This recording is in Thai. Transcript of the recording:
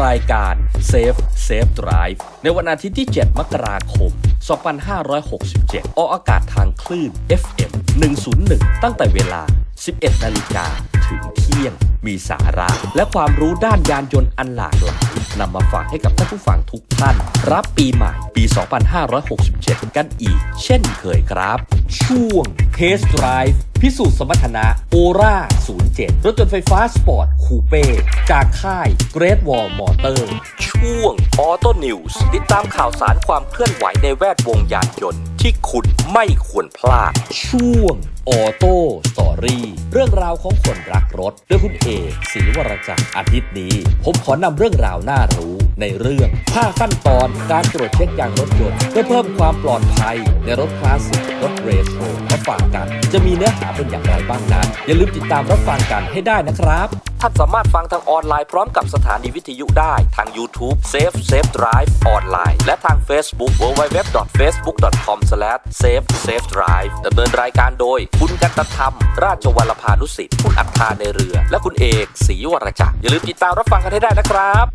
รายการ Safe Safe Drive ในวันอาทิตย์ที่ 7 มกราคม 2567 ออกอากาศทางคลื่น FM 101 ตั้งแต่เวลา 11 นาฬิกาถึงเที่ยง มีสาระและความรู้ด้านยานยนต์อันหลากหลายนำมาฝากให้กับท่านผู้ฟังทุกท่าน รับปีใหม่ปี 2567 กันอีก เช่นเคยครับ ช่วง Test Drive พิสูจน์สมรรถนะโอร่า07 รถยนต์ไฟฟ้าสปอร์ตคูเป้จากค่าย Great Wall Motor ช่วง Auto News ติดตามข่าวสารความเคลื่อนไหวในแวดวงยานยนต์ ที่คุณไม่ควรพลาด ช่วงออโต้สตอรี่เรื่องราวของคนรักรถด้วยคุณเอกศรีวรจักรอาทิตย์นี้ ผมขอนำเรื่องราวน่ารู้ในเรื่อง5ขั้นตอนการตรวจเช็คยางรถยนต์เพื่อเพิ่มความปลอดภัยในรถคลาสสิกรถเร โทรมาฝากกัน จะมีเนื้อหาเป็นอย่างไรบ้างนั้น อย่าลืมติดตามรับฟังกันให้ได้นะครับ ท่านสามารถฟังทางออนไลน์พร้อมกับสถานีวิทยุได้ทาง YouTube Safe Safe Drive ออนไลน์และทาง Facebook www.facebook.com/safe safe drive ดำเนินรายการโดย คุณกันตธรรม ราชวัลพานุสิทธิ์คุณอัฏฐาในเรือ และคุณเอกศรีวรจักรอย่าลืมติดตามรับฟังกันให้ได้นะครับ